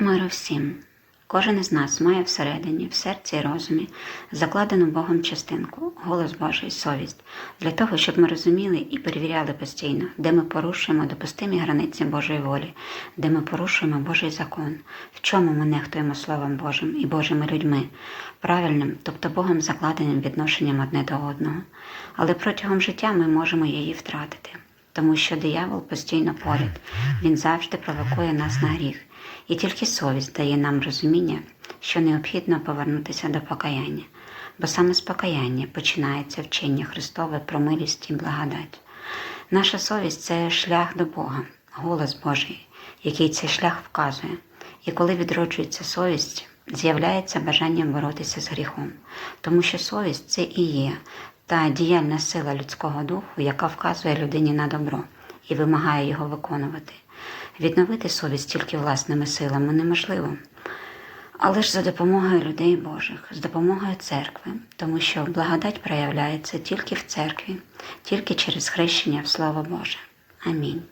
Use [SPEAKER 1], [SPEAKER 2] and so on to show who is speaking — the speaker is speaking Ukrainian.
[SPEAKER 1] Миру всім. Кожен із нас має всередині, в серці і розумі закладену Богом частинку, голос Божий, совість, для того, щоб ми розуміли і перевіряли постійно, де ми порушуємо допустимі границі Божої волі, де ми порушуємо Божий закон, в чому ми нехтуємо Словом Божим і Божими людьми, правильним, тобто Богом закладеним відношенням одне до одного. Але протягом життя ми можемо її втратити тому що диявол постійно поряд, він завжди провокує нас на гріх, і тільки совість дає нам розуміння, що необхідно повернутися до покаяння, бо саме з покаяння починається вчення Христове про милість і благодать. Наша совість це шлях до Бога, голос Божий, який цей шлях вказує. І коли відроджується совість, з'являється бажання боротися з гріхом, тому що совість це і є та діяльна сила людського духу, яка вказує людині на добро і вимагає його виконувати. Відновити совість тільки власними силами неможливо. Але ж за допомогою людей Божих, з допомогою церкви, тому що благодать проявляється тільки в церкві, тільки через хрещення в Слово Боже. Амінь.